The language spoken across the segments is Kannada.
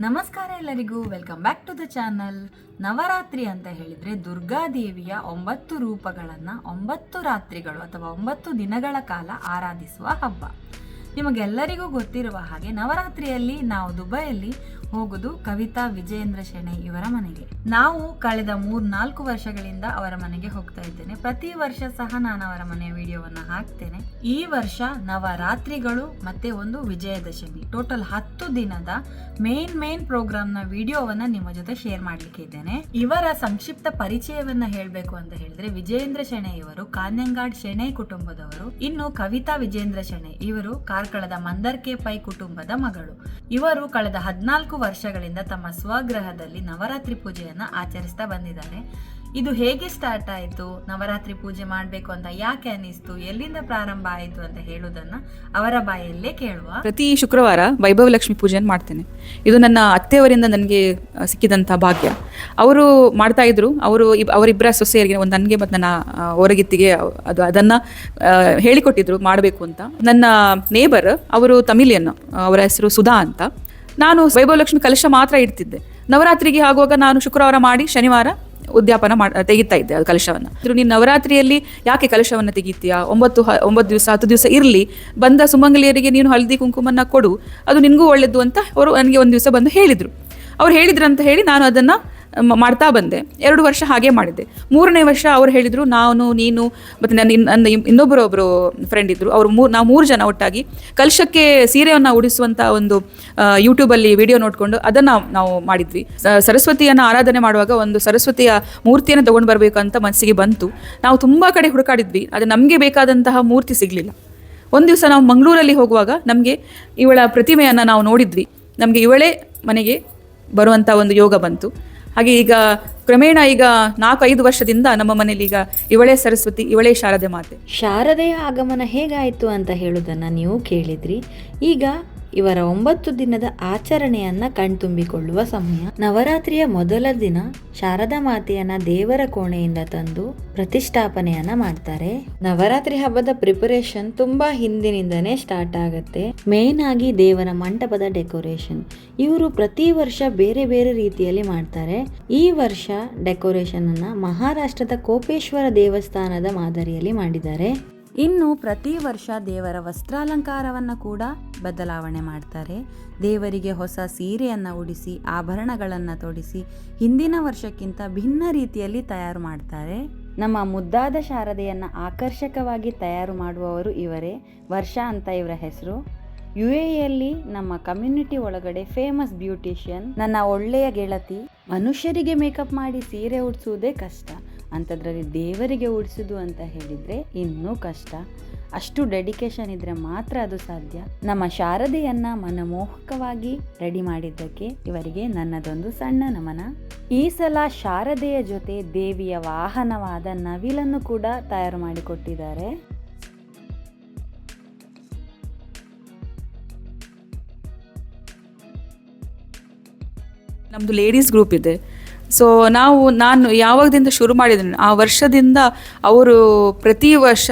ನಮಸ್ಕಾರ ಎಲ್ಲರಿಗೂ welcome back to the channel Navratri ಅಂತ ಹೇಳಿದ್ರೆ ದುರ್ಗಾದೇವಿಯ ಒಂಬತ್ತು ರೂಪಗಳನ್ನು ಒಂಬತ್ತು ರಾತ್ರಿಗಳು ಅಥವಾ ಒಂಬತ್ತು ದಿನಗಳ ಕಾಲ ಆರಾಧಿಸುವ ಹಬ್ಬ. ನಿಮಗೆಲ್ಲರಿಗೂ ಗೊತ್ತಿರುವ ಹಾಗೆ ನವರಾತ್ರಿಯಲ್ಲಿ ನಾವು ದುಬೈಯಲ್ಲಿ ಹೋಗುದು ಕವಿತಾ ವಿಜಯೇಂದ್ರ ಶೆಣೆ ಇವರ ಮನೆಗೆ. ನಾವು ಕಳೆದ ಮೂರ್ ನಾಲ್ಕು ವರ್ಷಗಳಿಂದ ಅವರ ಮನೆಗೆ ಹೋಗ್ತಾ ಇದ್ದೇನೆ. ಪ್ರತಿ ವರ್ಷ ಸಹ ನಾನು ಅವರ ಮನೆಯ ವಿಡಿಯೋವನ್ನ ಹಾಕ್ತೇನೆ. ಈ ವರ್ಷ ನವರಾತ್ರಿಗಳು ಮತ್ತೆ ಒಂದು ವಿಜಯದಶಮಿ. ಟೋಟಲ್ ಹತ್ತು ದಿನದ ಮೇನ್ ಮೇನ್ ಪ್ರೋಗ್ರಾಮ್ನ ವಿಡಿಯೋವನ್ನ ನಿಮ್ಮ ಜೊತೆ ಶೇರ್ ಮಾಡ್ಲಿಕ್ಕೆ ಇದ್ದೇನೆ. ಇವರ ಸಂಕ್ಷಿಪ್ತ ಪರಿಚಯವನ್ನ ಹೇಳಬೇಕು ಅಂತ ಹೇಳಿದ್ರೆ ವಿಜಯೇಂದ್ರ ಶೆಣೆ ಇವರು ಕಾನ್ಯಂಗಾಡ್ ಶೆಣೆ ಕುಟುಂಬದವರು, ಇನ್ನು ಕವಿತಾ ವಿಜೇಂದ್ರ ಶೆಣೆ ಇವರು ಕಾರ್ಕಳದ ಮಂದರ್ಕೆ ಪೈ ಕುಟುಂಬದ ಮಗಳು. ಇವರು ಕಳೆದ ಹದಿನಾಲ್ಕು ವರ್ಷಗಳಿಂದ ತಮ್ಮ ಸ್ವಗೃಹದಲ್ಲಿ ನವರಾತ್ರಿ ಪೂಜೆಯನ್ನ ಆಚರಿಸ್ತಾ ಬಂದಿದ್ದಾರೆ. ಇದು ಹೇಗೆ ಸ್ಟಾರ್ಟ್ ಆಯಿತು? ನವರಾತ್ರಿ ಪೂಜೆ ಮಾಡಬೇಕು ಅಂತ ಯಾಕೆ ಅನಿಸ್ತು? ಎಲ್ಲಿಂದ ಪ್ರಾರಂಭ ಆಯಿತು ಅಂತ ಹೇಳುವುದನ್ನ ಅವರ ಬಾಯಲ್ಲೇ ಕೇಳುವ. ಪ್ರತಿ ಶುಕ್ರವಾರ ವೈಭವ ಲಕ್ಷ್ಮಿ ಪೂಜೆಯನ್ನು ಮಾಡ್ತೇನೆ. ಇದು ನನ್ನ ಅತ್ತೆಯವರಿಂದ ನನಗೆ ಸಿಕ್ಕಿದಂಥ ಭಾಗ್ಯ. ಅವರು ಮಾಡ್ತಾ ಇದ್ರು. ಅವರು ಅವರಿಬ್ಬರ ಸೊಸೆಯರಿಗೆ ಒಂದು ನನಗೆ ಮತ್ತು ನನ್ನ ಹೊರಗಿತ್ತಿಗೆ ಅದು, ಅದನ್ನು ಹೇಳಿಕೊಟ್ಟಿದ್ರು. ಮಾಡಬೇಕು ಅಂತ. ನನ್ನ ನೇಬರ್ ಅವರು ತಮಿಲಿಯನ್ ಅವರ ಹೆಸರು ಸುಧಾ ಅಂತ. ನಾನು ವೈಭವಲಕ್ಷ್ಮಿ ಕಲಶ ಮಾತ್ರ ಇಡ್ತಿದ್ದೆ. ನವರಾತ್ರಿಗೆ ಆಗುವಾಗ ನಾನು ಶುಕ್ರವಾರ ಮಾಡಿ ಶನಿವಾರ ಉದ್ಯಾಪನ ಮಾಡಿ, ತೆಗಿತಾ ಇದ್ದೆ ಅದು ಕಲಶವನ್ನು. ನೀನು ನವರಾತ್ರಿಯಲ್ಲಿ ಯಾಕೆ ಕಲಶವನ್ನು ತೆಗೀತೀಯಾ? ಒಂಬತ್ತು ಒಂಬತ್ತು ದಿವಸ, ಹತ್ತು ದಿವಸ ಇರಲಿ. ಬಂದ ಸುಮಂಗಲಿಯರಿಗೆ ನೀನು ಹಳದಿ ಕುಂಕುಮನ ಕೊಡು. ಅದು ನಿನಗೂ ಒಳ್ಳೆಯದು ಅಂತ ಅವರು ನನಗೆ ಒಂದು ದಿವಸ ಬಂದು ಹೇಳಿದರು. ಅವ್ರು ಹೇಳಿದ್ರಂತ ಹೇಳಿ ನಾನು ಅದನ್ನು ಮಾಡ್ತಾ ಬಂದೆ. ಎರಡು ವರ್ಷ ಹಾಗೆ ಮಾಡಿದ್ದೆ. ಮೂರನೇ ವರ್ಷ ಅವ್ರು ಹೇಳಿದರು, ನಾನು, ನೀನು, ಮತ್ತು ನನ್ನ ನನ್ನ ಇನ್- ಇನ್ನೊಬ್ಬರು ಒಬ್ಬರು ಫ್ರೆಂಡ್ ಇದ್ದರು ಅವರು ಮೂರು, ನಾವು ಮೂರು ಜನ ಒಟ್ಟಾಗಿ ಕಲಶಕ್ಕೆ ಸೀರೆಯನ್ನು ಉಡಿಸುವಂಥ ಒಂದು ಯೂಟ್ಯೂಬಲ್ಲಿ ವಿಡಿಯೋ ನೋಡಿಕೊಂಡು ಅದನ್ನು ನಾವು ಮಾಡಿದ್ವಿ. ಸರಸ್ವತಿಯನ್ನು ಆರಾಧನೆ ಮಾಡುವಾಗ ಒಂದು ಸರಸ್ವತಿಯ ಮೂರ್ತಿಯನ್ನು ತೊಗೊಂಡು ಬರಬೇಕು ಅಂತ ಮನಸ್ಸಿಗೆ ಬಂತು. ನಾವು ತುಂಬ ಕಡೆ ಹುಡುಕಾಡಿದ್ವಿ. ಅದು ನಮಗೆ ಬೇಕಾದಂತಹ ಮೂರ್ತಿ ಸಿಗಲಿಲ್ಲ. ಒಂದು ದಿವಸ ನಾವು ಮಂಗಳೂರಲ್ಲಿ ಹೋಗುವಾಗ ನಮಗೆ ಇವಳ ಪ್ರತಿಮೆಯನ್ನು ನಾವು ನೋಡಿದ್ವಿ. ನಮಗೆ ಇವಳೇ ಮನೆಗೆ ಬರುವಂಥ ಒಂದು ಯೋಗ ಬಂತು. ಹಾಗೆ ಈಗ ಕ್ರಮೇಣ ಈಗ ನಾಲ್ಕು ಐದು ವರ್ಷದಿಂದ ನಮ್ಮ ಮನೇಲಿ ಈಗ ಇವಳೇ ಸರಸ್ವತಿ, ಇವಳೇ ಶಾರದೆ ಮಾತೆ. ಶಾರದೆಯ ಆಗಮನ ಹೇಗಾಯಿತು ಅಂತ ಹೇಳುವುದನ್ನು ನೀವು ಕೇಳಿದ್ರಿ. ಈಗ ಇವರ ಒಂಬತ್ತು ದಿನದ ಆಚರಣೆಯನ್ನ ಕಣ್ತುಂಬಿಕೊಳ್ಳುವ ಸಮಯ. ನವರಾತ್ರಿಯ ಮೊದಲ ದಿನ ಶಾರದಾ ಮಾತೆಯನ್ನ ದೇವರ ಕೋಣೆಯಿಂದ ತಂದು ಪ್ರತಿಷ್ಠಾಪನೆಯನ್ನ ಮಾಡ್ತಾರೆ. ನವರಾತ್ರಿ ಹಬ್ಬದ ಪ್ರಿಪರೇಷನ್ ತುಂಬಾ ಹಿಂದಿನಿಂದನೇ ಸ್ಟಾರ್ಟ್ ಆಗುತ್ತೆ. ಮೇನ್ ಆಗಿ ದೇವರ ಮಂಟಪದ ಡೆಕೋರೇಷನ್ ಇವರು ಪ್ರತಿ ವರ್ಷ ಬೇರೆ ಬೇರೆ ರೀತಿಯಲ್ಲಿ ಮಾಡ್ತಾರೆ. ಈ ವರ್ಷ ಡೆಕೋರೇಷನ್ ಅನ್ನ ಮಹಾರಾಷ್ಟ್ರದ ಕೋಪೇಶ್ವರ ದೇವಸ್ಥಾನದ ಮಾದರಿಯಲ್ಲಿ ಮಾಡಿದ್ದಾರೆ. ಇನ್ನು ಪ್ರತಿ ವರ್ಷ ದೇವರ ವಸ್ತ್ರಾಲಂಕಾರವನ್ನು ಕೂಡ ಬದಲಾವಣೆ ಮಾಡ್ತಾರೆ. ದೇವರಿಗೆ ಹೊಸ ಸೀರೆಯನ್ನು ಉಡಿಸಿ, ಆಭರಣಗಳನ್ನು ತೊಡಿಸಿ ಹಿಂದಿನ ವರ್ಷಕ್ಕಿಂತ ಭಿನ್ನ ರೀತಿಯಲ್ಲಿ ತಯಾರು ಮಾಡ್ತಾರೆ. ನಮ್ಮ ಮುದ್ದಾದ ಶಾರದೆಯನ್ನು ಆಕರ್ಷಕವಾಗಿ ತಯಾರು ಮಾಡುವವರು ಇವರೇ. ವರ್ಷ ಅಂತ ಇವರ ಹೆಸರು. ಯು ಎಲ್ಲಿ ನಮ್ಮ ಕಮ್ಯುನಿಟಿ ಒಳಗಡೆ ಫೇಮಸ್ ಬ್ಯೂಟಿಷಿಯನ್, ನನ್ನ ಒಳ್ಳೆಯ ಗೆಳತಿ. ಮನುಷ್ಯರಿಗೆ ಮೇಕಪ್ ಮಾಡಿ ಸೀರೆ ಉಡಿಸುವುದೇ ಕಷ್ಟ. ಅಂಥದ್ರಲ್ಲಿ ದೇವರಿಗೆ ಉಡಿಸೋದು ಅಂತ ಹೇಳಿದರೆ ಇನ್ನೂ ಕಷ್ಟ. ಅಷ್ಟು ಡೆಡಿಕೇಶನ್ ಇದ್ದರೆ ಮಾತ್ರ ಅದು ಸಾಧ್ಯ. ನಮ್ಮ ಶಾರದೆಯನ್ನು ಮನಮೋಹಕವಾಗಿ ರೆಡಿ ಮಾಡಿದ್ದಕ್ಕೆ ಇವರಿಗೆ ನನ್ನದೊಂದು ಸಣ್ಣ ನಮನ. ಈ ಸಲ ಶಾರದೆಯ ಜೊತೆ ದೇವಿಯ ವಾಹನವಾದ ನವಿಲನ್ನು ಕೂಡ ತಯಾರು ಮಾಡಿಕೊಟ್ಟಿದ್ದಾರೆ. ನಮ್ಮದು ಲೇಡೀಸ್ ಗ್ರೂಪ್ ಇದೆ. ಸೊ ನಾವು, ನಾನು ಯಾವಾಗದಿಂದ ಶುರು ಮಾಡಿದ್ದೀನಿ, ಆ ವರ್ಷದಿಂದ ಅವರು ಪ್ರತಿ ವರ್ಷ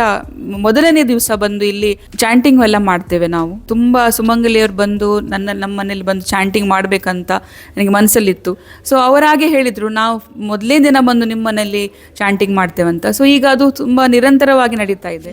ಮೊದಲನೇ ದಿವಸ ಬಂದು ಇಲ್ಲಿ ಚಾಂಟಿಂಗ್ ಎಲ್ಲ ಮಾಡ್ತೇವೆ ನಾವು. ತುಂಬ ಸುಮಂಗಲಿಯವ್ರು ಬಂದು ನನ್ನ, ನಮ್ಮ ಮನೇಲಿ ಬಂದು ಚಾಂಟಿಂಗ್ ಮಾಡಬೇಕಂತ ನನಗೆ ಮನಸ್ಸಲ್ಲಿತ್ತು ಸೊ ಅವರಾಗೆ ಹೇಳಿದರು, ನಾವು ಮೊದಲನೇ ದಿನ ಬಂದು ನಿಮ್ಮ ಮನೇಲಿ ಚಾಂಟಿಂಗ್ ಮಾಡ್ತೇವಂತ ಸೊ ಈಗ ಅದು ತುಂಬ ನಿರಂತರವಾಗಿ ನಡೀತಾ ಇದೆ.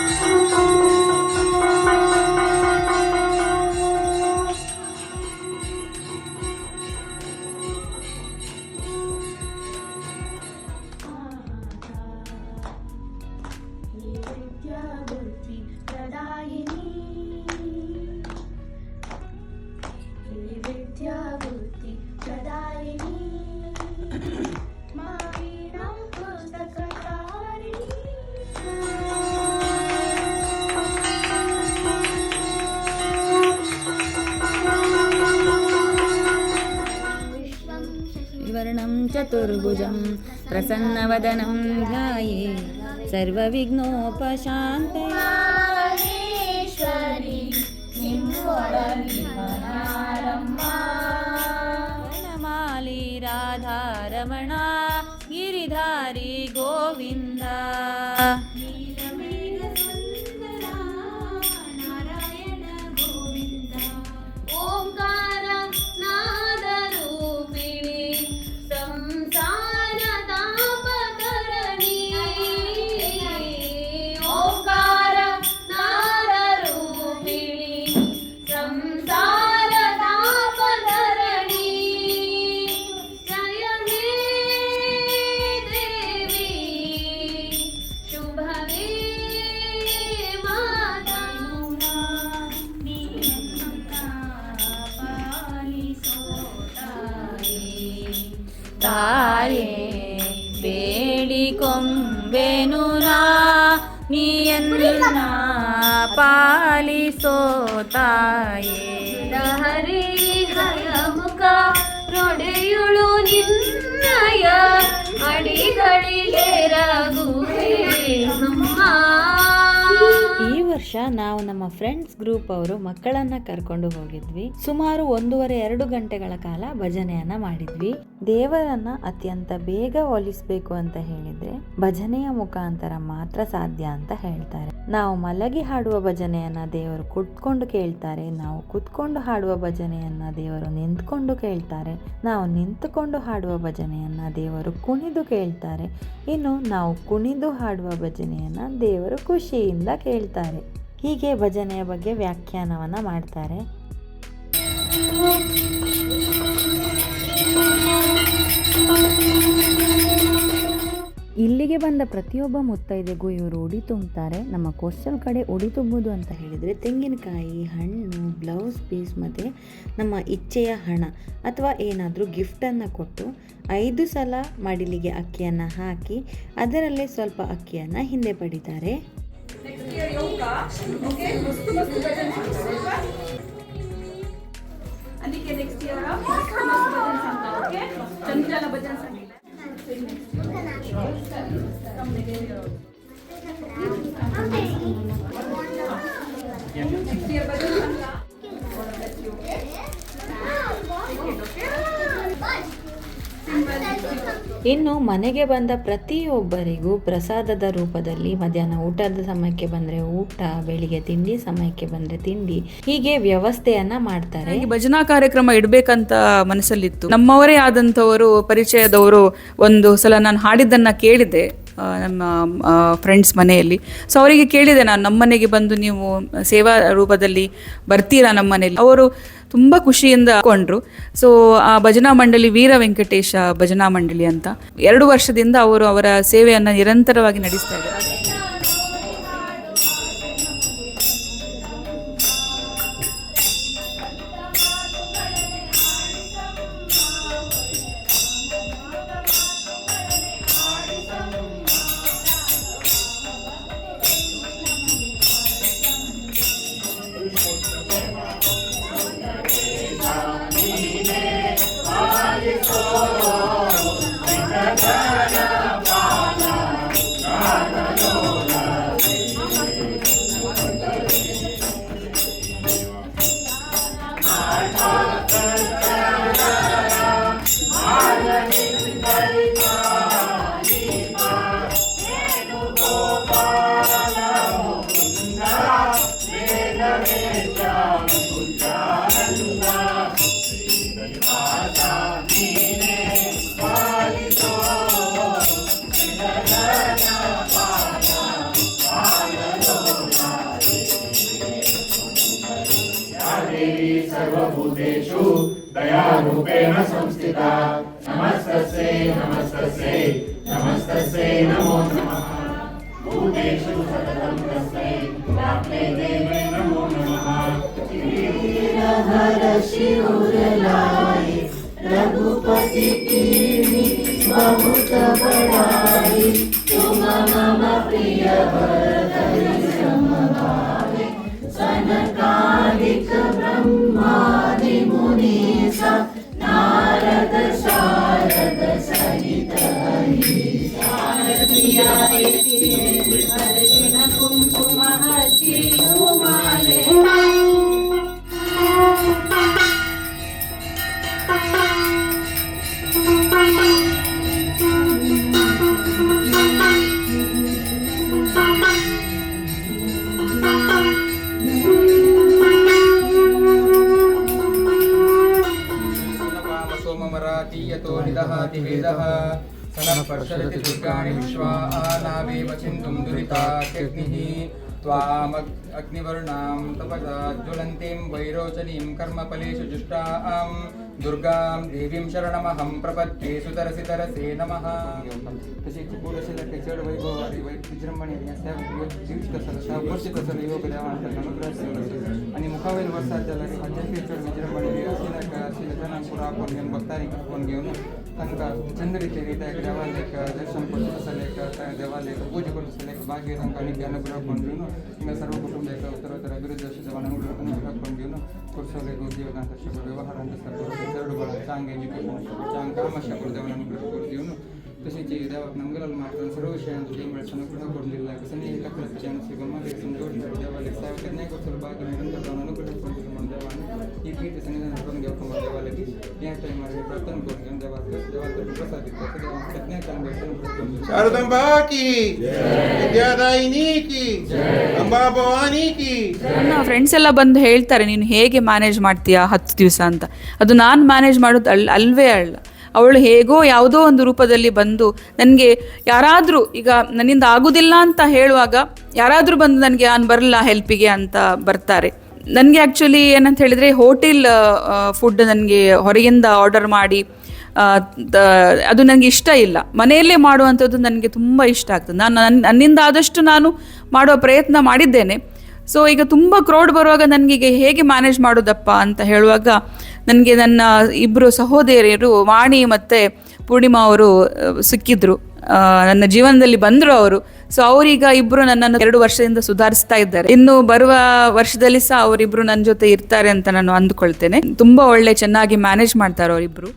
చతుర్భుజం ప్రసన్నవదనం ధ్యాయే సర్వవిఘ్నోపశాంతయ ಬೇಡಿಕೊಂಬೆನು ನಾ ನೀಯನ್ನ ಪಾಲಿಸೋ ತಾಯೇ ಹರಿ ಹಯ ಮುಖ ರೊಡೆಯುಳು ನಿನ್ನಯ ಅಡಿಗಳಿಗೆ ರಘುವೇ ನಮ್ಮ ಈ ವರ್ಷ ನಾವು ನಮ್ಮ ಫ್ರೆಂಡ್ಸ್ ಗ್ರೂಪ್ ಅವರು ಮಕ್ಕಳನ್ನ ಕರ್ಕೊಂಡು ಹೋಗಿದ್ವಿ. ಸುಮಾರು ಒಂದೂವರೆ ಎರಡು ಗಂಟೆಗಳ ಕಾಲ ಭಜನೆಯನ್ನ ಮಾಡಿದ್ವಿ. ದೇವರನ್ನ ಅತ್ಯಂತ ಬೇಗ ಒಲಿಸ್ಬೇಕು ಅಂತ ಹೇಳಿದ್ರೆ ಭಜನೆಯ ಮುಖಾಂತರ ಮಾತ್ರ ಸಾಧ್ಯ ಅಂತ ಹೇಳ್ತಾರೆ. ನಾವು ಮಲಗಿ ಹಾಡುವ ಭಜನೆಯನ್ನ ದೇವರು ಕುತ್ಕೊಂಡು ಕೇಳ್ತಾರೆ. ನಾವು ಕುತ್ಕೊಂಡು ಹಾಡುವ ಭಜನೆಯನ್ನ ದೇವರು ನಿಂತ್ಕೊಂಡು ಕೇಳ್ತಾರೆ. ನಾವು ನಿಂತುಕೊಂಡು ಹಾಡುವ ಭಜನೆಯನ್ನ ದೇವರು ಕುಣಿದು ಕೇಳ್ತಾರೆ. ಇನ್ನು ನಾವು ಕುಣಿದು ಹಾಡುವ ಭಜನೆಯನ್ನ ದೇವರು ಖುಷಿಯಿಂದ ಕೇಳ್ತಾರೆ. ಹೀಗೆ ಭಜನೆಯ ಬಗ್ಗೆ ವ್ಯಾಖ್ಯಾನವನ್ನು ಮಾಡ್ತಾರೆ. ಇಲ್ಲಿಗೆ ಬಂದ ಪ್ರತಿಯೊಬ್ಬ ಮುತ್ತೈದೆಗೂ ಇವರು ಉಡಿ ತುಂಬ್ತಾರೆ. ನಮ್ಮ ಕೋಸ್ಟಲ್ ಕಡೆ ಉಡಿ ತುಂಬುದು ಅಂತ ಹೇಳಿದರೆ ತೆಂಗಿನಕಾಯಿ, ಹಣ್ಣು ಬ್ಲೌಸ್ ಪೀಸ್ ಮತ್ತು ನಮ್ಮ ಇಚ್ಛೆಯ ಹಣ ಅಥವಾ ಏನಾದರೂ ಗಿಫ್ಟನ್ನು ಕೊಟ್ಟು ಐದು ಸಲ ಮಡಿಲಿಗೆ ಅಕ್ಕಿಯನ್ನು ಹಾಕಿ ಅದರಲ್ಲೇ ಸ್ವಲ್ಪ ಅಕ್ಕಿಯನ್ನು ಹಿಂದೆ ಪಡಿತಾರೆ. next year yoga. Okay ಇನ್ನು ಮನೆಗೆ ಬಂದ ಪ್ರತಿಯೊಬ್ಬರಿಗೂ ಪ್ರಸಾದದ ರೂಪದಲ್ಲಿ ಮಧ್ಯಾಹ್ನ ಊಟದ ಸಮಯಕ್ಕೆ ಬಂದ್ರೆ ಊಟ, ಬೆಳಿಗ್ಗೆ ತಿಂಡಿ, ಸಮಯಕ್ಕೆ ಬಂದ್ರೆ ತಿಂಡಿ. ಹೀಗೆ ವ್ಯವಸ್ಥೆಯನ್ನ ಮಾಡ್ತಾರೆ. ಭಜನಾ ಕಾರ್ಯಕ್ರಮ ಇಡಬೇಕಂತ ಮನಸ್ಸಲ್ಲಿತ್ತು. ನಮ್ಮವರೇ ಆದಂಥವರು, ಪರಿಚಯದವರು ಒಂದು ಸಲ ನಾನು ಹಾಡಿದ್ದನ್ನ ಕೇಳಿದ್ದೆ. ನಮ್ಮ ಫ್ರೆಂಡ್ಸ್ ಮನೆಯಲ್ಲಿ. ಸೊ ಅವರಿಗೆ ಕೇಳಿದೆ ನಾನು ನಮ್ಮ ಮನೆಗೆ ಬಂದು ನೀವು ಸೇವಾ ರೂಪದಲ್ಲಿ ಬರ್ತೀರಾ ನಮ್ಮ ಮನೆಯಲ್ಲಿ ಅವರು ತುಂಬ ಖುಷಿಯಿಂದ ಕೊಂಡ್ರು. ಸೊ ಆ ಭಜನಾ ಮಂಡಳಿ ವೀರ ವೆಂಕಟೇಶ ಭಜನಾ ಮಂಡಳಿ ಅಂತ. ಎರಡು ವರ್ಷದಿಂದ ಅವರು ಅವರ ಸೇವೆಯನ್ನು ನಿರಂತರವಾಗಿ ನಡೆಸ್ತಾ ಇದ್ದಾರೆ. 아직도 सर्वभूतेषु दयारूपेण संस्थिता। नमस्तस्यै नमस्तस्यै नमस्तस्यै, नमो नमः। भूतेषु सततं तस्मै, प्राप्ते देवे नमो नमः। हर रघुपति बहुत बड़ाई मम प्रिय भरतरि समभावे सनकादिक वैरोचनीं कर्मफलेषु जुष्टां दुर्गां देवीं शरणमहं प्रपद्ये सुतरसि तरसे नमः तसेच पूरशिलके चढ वैभवारी वै विजृंभणे त्या जीवित सरसा उपस्थित सर योग देवांतर अनुग्रह आणि मुखावेल वर्षात त्याला अत्यंत चढ विजृंभणे अशिलक अशिलजनां पुरापण घेऊन भक्तांनी करून घेऊन तनका चंद ರೀತಿ ರೀತಿಯಾಗಿ ದೇವಾಲಯಕ್ಕೆ ದರ್ಶನ ಕೊಟ್ಟು ಸಲೇಕ ದೇವಾಲಯಕ್ಕೆ ಪೂಜೆ ಕೊಟ್ಟು ಸಲೇಕ ಭಾಗ್ಯ ತಂಕಾಣಿಕೆ ಅನುಗ್ರಹ ಕೊಂಡ್ರು ಹಿಂಗೆ ಸರ್ವ ಕುಟುಂಬಕ್ಕೆ ಉತ್ತರೋತ್ತರ ಅಭಿವೃದ್ಧಿ ವರ್ಷದ ಅನುಗ್ರಹ ಅನುಗ್ರಹ ಕೊಂಡ್ರು ಪುರುಷರಿಗೆ ಉದ್ಯೋಗ ಅಂತಸ್ಥ ವ್ಯವಹಾರ ಅಂತಸ್ಥ ಎರಡು ಬಳ ಚಾಂಗ್ ಎಜುಕೇಶನ್ ಚಾಂಗ್ ಕಾಮಶ ಕೊಡ್ತೇವನನ್ನು ಕೊಡ್ತೀವನು ಕೃಷಿ ಇದಾವ ನಮ್ಗೆಲ್ಲ ಮಾಡ್ತಾರೆ ಸರ್ವ ವಿಷಯ ಅಂತ ಏನು ಬೆಳೆಸೋಣ ಕೂಡ ಕೊಡಲಿಲ್ಲ. ಸನ್ನಿ ಇಲ್ಲ ಕೃಷಿ ಸಿಗಮ್ಮ ಸಂತೋಷ ಸಾವಿರದ ಹದಿನೈದು ವರ್ಷ ಭಾಗ ನಿರಂತರವನ್ನು ಈ ದೇವಾಲಯಕ್ಕೆ ನ್ಯಾಯ ದೇವಾಲಯ ಪ್ರಸಾದ ಶಾರದಂಬಾ ವಿದ್ಯಾದಾಯಿನಿ ಕಿ ಅಂಬಾ ಭವಾನಿ ಕಿ. ಫ್ರೆಂಡ್ಸ್ ಎಲ್ಲ ಬಂದು ಹೇಳ್ತಾರೆ ನೀನು ಹೇಗೆ ಮ್ಯಾನೇಜ್ ಮಾಡ್ತೀಯಾ ಹತ್ತು ದಿವಸ ಅಂತ. ಅದು ನಾನು ಮ್ಯಾನೇಜ್ ಮಾಡೋದು ಅಲ್ ಅಲ್ವೇ ಅಲ್ಲ. ಅವಳು ಹೇಗೋ ಯಾವುದೋ ಒಂದು ರೂಪದಲ್ಲಿ ಬಂದು ನನಗೆ ಯಾರಾದರೂ ಈಗ ನನ್ನಿಂದ ಆಗುದಿಲ್ಲ ಅಂತ ಹೇಳುವಾಗ ಯಾರಾದರೂ ಬಂದು ನನಗೆ ನಾನು ಬರಲ್ಲ ಹೆಲ್ಪಿಗೆ ಅಂತ ಬರ್ತಾರೆ. ನನಗೆ ಆ್ಯಕ್ಚುಲಿ ಏನಂತ ಹೇಳಿದರೆ ಹೋಟೆಲ್ ಫುಡ್ ನನಗೆ ಹೊರಗಿಂದ ಆರ್ಡರ್ ಮಾಡಿ ಅದು ನನಗೆ ಇಷ್ಟ ಇಲ್ಲ. ಮನೆಯಲ್ಲೇ ಮಾಡುವಂಥದ್ದು ನನಗೆ ತುಂಬ ಇಷ್ಟ ಆಗ್ತದೆ. ನಾನು ನನ್ನ ನನ್ನಿಂದ ಆದಷ್ಟು ನಾನು ಮಾಡುವ ಪ್ರಯತ್ನ ಮಾಡಿದ್ದೇನೆ. ಸೊ ಈಗ ತುಂಬ ಕ್ರೌಡ್ ಬರುವಾಗ ನನಗೆ ಹೇಗೆ ಮ್ಯಾನೇಜ್ ಮಾಡೋದಪ್ಪ ಅಂತ ಹೇಳುವಾಗ ನನಗೆ ನನ್ನ ಇಬ್ಬರು ಸಹೋದರಿಯರು ವಾಣಿ ಮತ್ತು ಪೂರ್ಣಿಮಾ ಅವರು ಸಿಕ್ಕಿದ್ರು. ನನ್ನ ಜೀವನದಲ್ಲಿ ಬಂದರು ಅವರು. ಸೊ ಅವರೀಗ ಇಬ್ರು ನನ್ನನ್ನು ಎರಡು ವರ್ಷದಿಂದ ಸುಧಾರಿಸ್ತಾ ಇದ್ದಾರೆ. ಇನ್ನು ಬರುವ ವರ್ಷದಲ್ಲಿ ಸಹ ಅವರಿಬ್ರು ನನ್ನ ಜೊತೆ ಇರ್ತಾರೆ ಅಂತ ನಾನು ಅಂದ್ಕೊಳ್ತೇನೆ. ತುಂಬಾ ಒಳ್ಳೆ, ಚೆನ್ನಾಗಿ ಮ್ಯಾನೇಜ್ ಮಾಡ್ತಾರೆ ಅವರಿಬ್ಬರು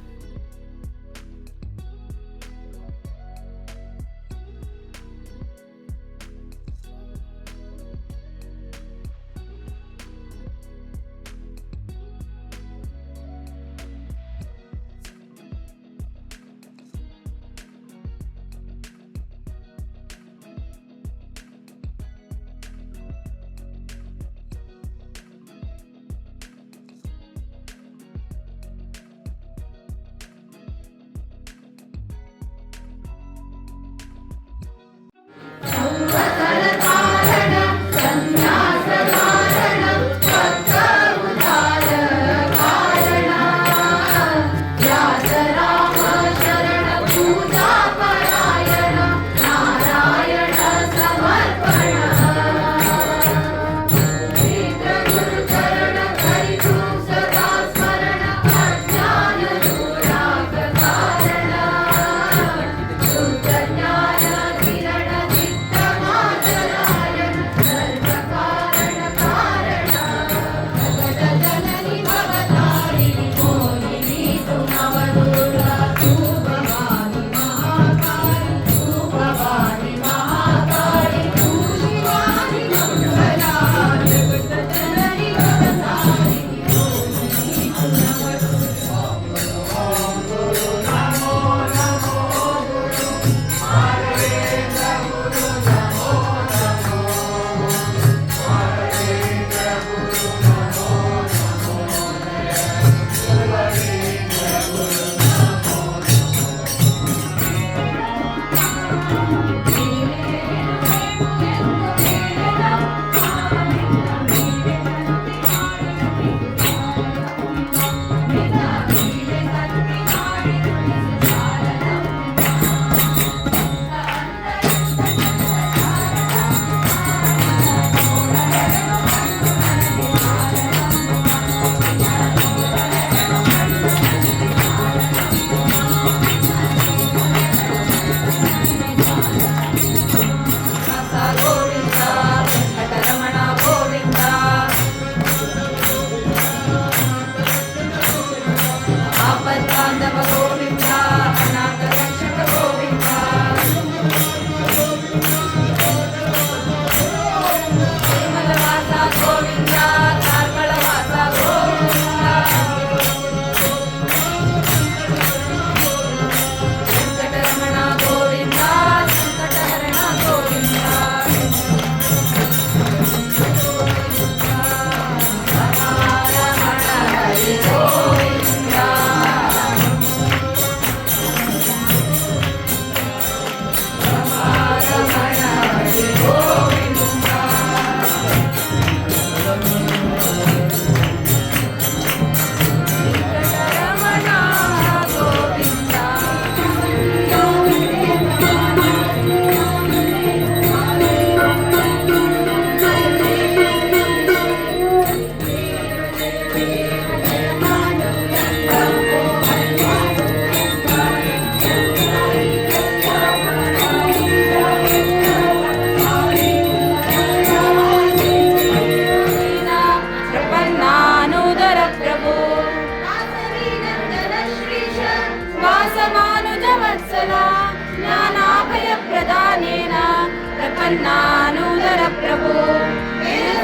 प्रभो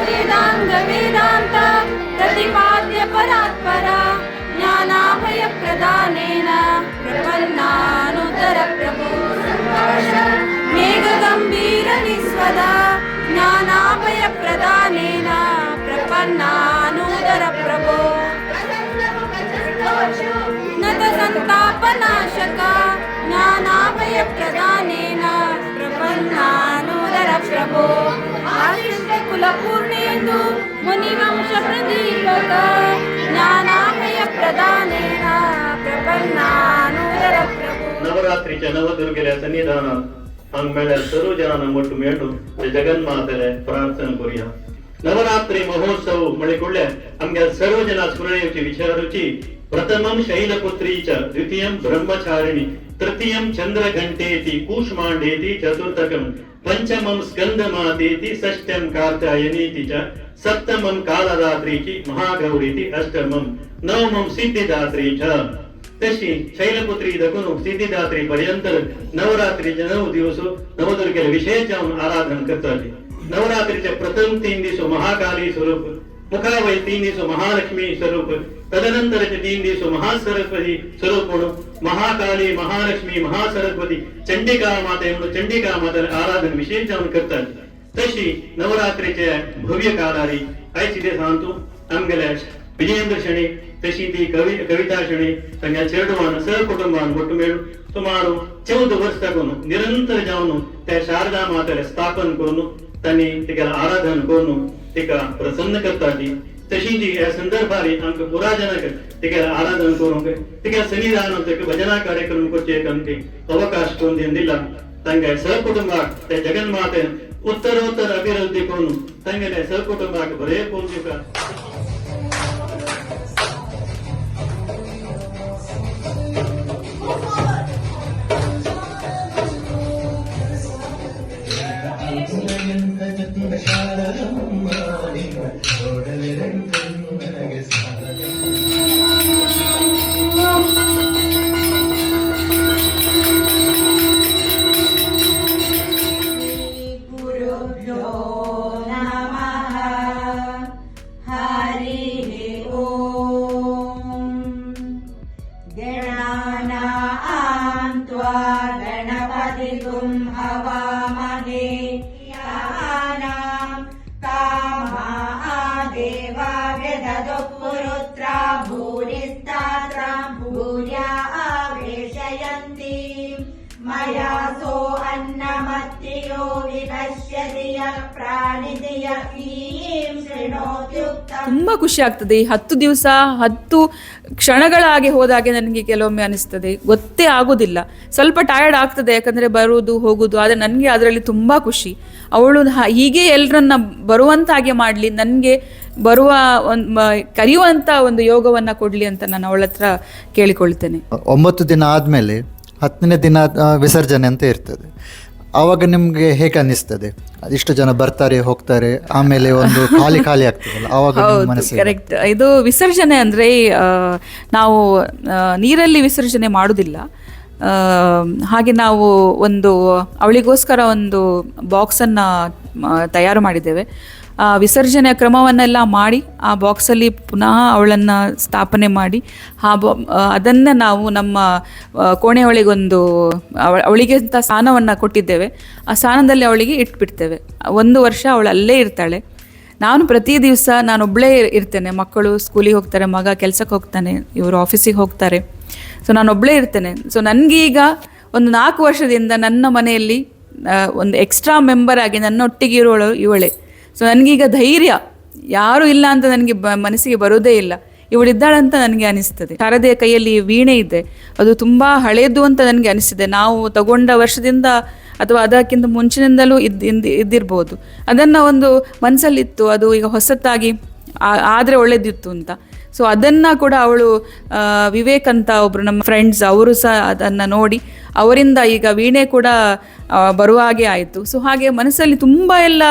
वेदाङ्गवेदान्त प्रतिपाद्य परात्परा ज्ञानाभयप्रदानेन प्रपन्नानुदरप्रभो। मेघगम्भीर निस्वदा ज्ञानाभय प्रदानेन प्रपन्नानुदरप्रभो। न ज्ञानाभयप्रदानेन प्रपन्ना प्रभो आश्रित कुलपूर्णेन्दु मुनिवंशप्रदीपक ज्ञानाभय प्रदानेन प्रपन्नानुदर प्रभो। नवरात्रीच्या नवदुर्गेल्याचं निधान अंगमेळ्या सर्व जणांना मोठं मेळून ते जगन्मातेले प्रार्थना करूया. नवरात्री महोत्सव म्हणल्याकडल्या आमच्या सर्व जना सुरळेवची विचारुची प्रथमं शैलपुत्री च द्वितीयं ब्रह्मचारिणी तृतीयं चन्द्रघण्टेति कूष्माण्डेति चतुर्थकं पंचमं स्कंदमातेति षष्ठं कात्यायनीति च सप्तमं कालरात्रीची महागौरीति अष्टमं नवमं सिद्धिदात्री च तशी शैलपुत्री दखून सिद्धिदात्री पर्यंत नवरात्रीचे नऊ दिवस नवदुर्गेला विशेष जाऊन आराधन करतात नवरात्रीचे प्रथम तीन दिवस महाकाली स्वरूप ಮುಖಾವೈ ತೀನ್ ದಿವಸ ಮಹಾಲಕ್ಷ್ಮಿ ಸ್ವರೂಪ. ತದನಂತರ ತೀನ್ ದಿವಸ ಮಹಾ ಸರಸ್ವತಿ ಸ್ವರೂಪಗಳು ಮಹಾಕಾಳಿ, ಮಹಾಲಕ್ಷ್ಮಿ ಮಹಾ ಸರಸ್ವತಿ ಚಂಡಿಕಾ ಮಾತೆ ಎಂಬುದು ಚಂಡಿಕಾ ಮಾತನ ಆರಾಧನೆ ವಿಶೇಷವನ್ನು ಕರ್ತಾರೆ ತಶಿ ನವರಾತ್ರಿಚ ಭವ್ಯ ಕಾಲಾರಿ ಆಯ್ತಿದೆ ಸಾಂತು ನಮ್ಗೆಲ್ಲ ವಿಜಯೇಂದ್ರ ಶಣಿ ತಶೀತಿ ಕವಿ, ಕವಿತಾ ಶಣಿ ತಂಗ ಚೆರಡುವಾನ ಸಹ ಕುಟುಂಬವನ್ನು ಒಟ್ಟು ಮೇಳು. ಸುಮಾರು ಚೌದು ವರ್ಷ ತಗೊಂಡು ನಿರಂತರ ಜಾವನು ತ ಶಾರದಾ ಮಾತೆಯ ಸ್ಥಾಪನ ಕೋನು ತನ್ನಿ ತೆಗೆಲ್ಲ ಆರಾಧನೆ ಕೋನು करून तिका प्रसन्न करतात तशी ती या संदर्भारी आमकां पुराजनाक तिका आराधन करूंक तिका सन्निधान तिका भजना कार्यक्रम करचे आमचे अवकाश करून दिवन दिला तांगे सहकुटुंबाक त्या जगन्मातेन उत्तरोत्तर अभिवृद्धी करून तांगेले सहकुटुंबाक बरे करून दिवका ಖುಷಿ ಆಗ್ತದೆ. ಈ ಹತ್ತು ದಿವಸ, ಹತ್ತು ಕ್ಷಣಗಳಾಗಿ ಹೋದಾಗೆ ನನಗೆ ಕೆಲವೊಮ್ಮೆ ಅನಿಸ್ತದೆ. ಗೊತ್ತೇ ಆಗೋದಿಲ್ಲ. ಸ್ವಲ್ಪ ಟಯರ್ಡ್ ಆಗ್ತದೆ, ಯಾಕಂದರೆ ಬರುವುದು ಹೋಗುದು ಆದರೆ ನನಗೆ ಅದರಲ್ಲಿ ತುಂಬ ಖುಷಿ. ಅವಳು ಹೀಗೆ ಎಲ್ಲರನ್ನ ಬರುವಂತಾಗೆ ಮಾಡಲಿ, ನನಗೆ ಬರುವ ಒಂದು ಕರೆಯುವಂಥ ಒಂದು ಯೋಗವನ್ನು ಕೊಡಲಿ ಅಂತ ನಾನು ಅವಳ ಹತ್ರ ಕೇಳಿಕೊಳ್ತೇನೆ. ಒಂಬತ್ತು ದಿನ ಆದಮೇಲೆ ಹತ್ತನೇ ದಿನ ವಿಸರ್ಜನೆ ಅಂತ ಇರ್ತದೆ. ಆವಾಗ ನಿಮಗೆ ಹೇಗೆ ಅನ್ನಿಸ್ತದೆ? ಇಷ್ಟು ಜನ ಬರ್ತಾರೆ ಹೋಗ್ತಾರೆ ಆಮೇಲೆ ಒಂದು ಖಾಲಿ ಖಾಲಿ ಆಗ್ತದಲ್ಲ ಆವಾಗ ನಿಮ್ಮ ಹೌದು ಮನಸ್ಸಿಗೆ? ಕರೆಕ್ಟ್ ಇದು ವಿಸರ್ಜನೆ ಅಂದ್ರೆ ನಾವು ನೀರಲ್ಲಿ ವಿಸರ್ಜನೆ ಮಾಡುದಿಲ್ಲ. ಹಾಗೆ ನಾವು ಒಂದು ಅವಳಿಗೋಸ್ಕರ ಒಂದು ಬಾಕ್ಸನ್ನು ತಯಾರು ಮಾಡಿದ್ದೇವೆ. ಆ ವಿಸರ್ಜನೆ ಕ್ರಮವನ್ನೆಲ್ಲ ಮಾಡಿ ಆ ಬಾಕ್ಸಲ್ಲಿ ಪುನಃ ಅವಳನ್ನು ಸ್ಥಾಪನೆ ಮಾಡಿ. ಆ ಬಾ ಅದನ್ನು ನಾವು ನಮ್ಮ ಕೋಣೆ ಒಳಗೊಂದು ಅವಳ ಅವಳಿಗೆ ಅಂತ ಸ್ಥಾನವನ್ನು ಕೊಟ್ಟಿದ್ದೇವೆ. ಆ ಸ್ಥಾನದಲ್ಲಿ ಅವಳಿಗೆ ಇಟ್ಬಿಡ್ತೇವೆ. ಒಂದು ವರ್ಷ ಅವಳು ಅಲ್ಲೇ ಇರ್ತಾಳೆ. ನಾನು ಪ್ರತಿ ದಿವಸ ನಾನೊಬ್ಬಳೇ ಇರ್ತೇನೆ. ಮಕ್ಕಳು ಸ್ಕೂಲಿಗೆ ಹೋಗ್ತಾರೆ, ಮಗ ಕೆಲಸಕ್ಕೆ ಹೋಗ್ತಾನೆ, ಇವರು ಆಫೀಸಿಗೆ ಹೋಗ್ತಾರೆ. ಸೊ ನಾನೊಬ್ಬಳೇ ಇರ್ತೇನೆ. ಸೊ ನನಗೀಗ ಒಂದು ನಾಲ್ಕು ವರ್ಷದಿಂದ ನನ್ನ ಮನೆಯಲ್ಲಿ ಒಂದು ಎಕ್ಸ್ಟ್ರಾ ಮೆಂಬರ್ ಆಗಿ ನನ್ನೊಟ್ಟಿಗೆ ಇರೋಳು ಇವಳೆ. ಸೊ ನನಗೀಗ ಧೈರ್ಯ. ಯಾರು ಇಲ್ಲ ಅಂತ ನನಗೆ ಬ, ಮನಸ್ಸಿಗೆ ಬರೋದೇ ಇಲ್ಲ. ಇವಳಿದ್ದಾಳಂತ ನನಗೆ ಅನಿಸ್ತದೆ. ಶಾರದೆಯ ಕೈಯಲ್ಲಿ ವೀಣೆ ಇದೆ. ಅದು ತುಂಬ ಹಳೇದು ಅಂತ ನನಗೆ ಅನಿಸಿದೆ ನಾವು ತಗೊಂಡ ವರ್ಷದಿಂದ ಅಥವಾ ಅದಕ್ಕಿಂತ ಮುಂಚಿನಿಂದಲೂ ಇದ್, ಇದ್- ಇದ್ದಿರ್ಬೋದು. ಅದನ್ನು ಒಂದು ಮನಸ್ಸಲ್ಲಿತ್ತು ಅದು ಈಗ ಹೊಸತಾಗಿ ಆದರೆ ಒಳ್ಳೇದಿತ್ತು ಅಂತ. ಸೊ ಅದನ್ನು ಕೂಡ ಅವಳು ವಿವೇಕ್ ಅಂತ ಒಬ್ರು ನಮ್ಮ ಫ್ರೆಂಡ್ಸ್ ಅವರು ಸಹ ಅದನ್ನು ನೋಡಿ, ಅವರಿಂದ ಈಗ ವೀಣೆ ಕೂಡ ಬರುವ ಹಾಗೆ ಆಯಿತು. ಸೊ ಹಾಗೆ ಮನಸ್ಸಲ್ಲಿ ತುಂಬ ಎಲ್ಲ,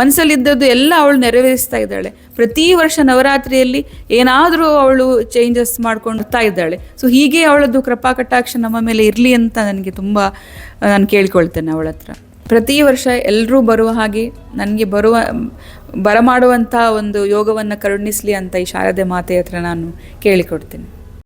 ಮನಸ್ಸಲ್ಲಿದ್ದದ್ದು ಎಲ್ಲ ಅವಳು ನೆರವೇರಿಸ್ತಾ ಇದ್ದಾಳೆ. ಪ್ರತಿ ವರ್ಷ ನವರಾತ್ರಿಯಲ್ಲಿ ಏನಾದರೂ ಅವಳು ಚೇಂಜಸ್ ಮಾಡ್ಕೊಂಡು ಬರ್ತಾ ಇದ್ದಾಳೆ. ಸೊ ಹೀಗೆ ಅವಳದ್ದು ಕೃಪಾ ಕಟಾಕ್ಷ ನಮ್ಮ ಮೇಲೆ ಇರಲಿ ಅಂತ ನನಗೆ ತುಂಬ, ನಾನು ಕೇಳ್ಕೊಳ್ತೇನೆ ಅವಳ ಹತ್ರ. ಪ್ರತಿ ವರ್ಷ ಎಲ್ಲರೂ ಬರುವ ಹಾಗೆ ನನಗೆ ಬರುವ ಬರಮಾಡುವಂಥ ಒಂದು ಯೋಗವನ್ನು ಕರುಣಿಸಲಿ ಅಂತ ಈ ಶಾರದೆ ಮಾತೆ ಹತ್ರ ನಾನು ಕೇಳಿಕೊಡ್ತೇನೆ.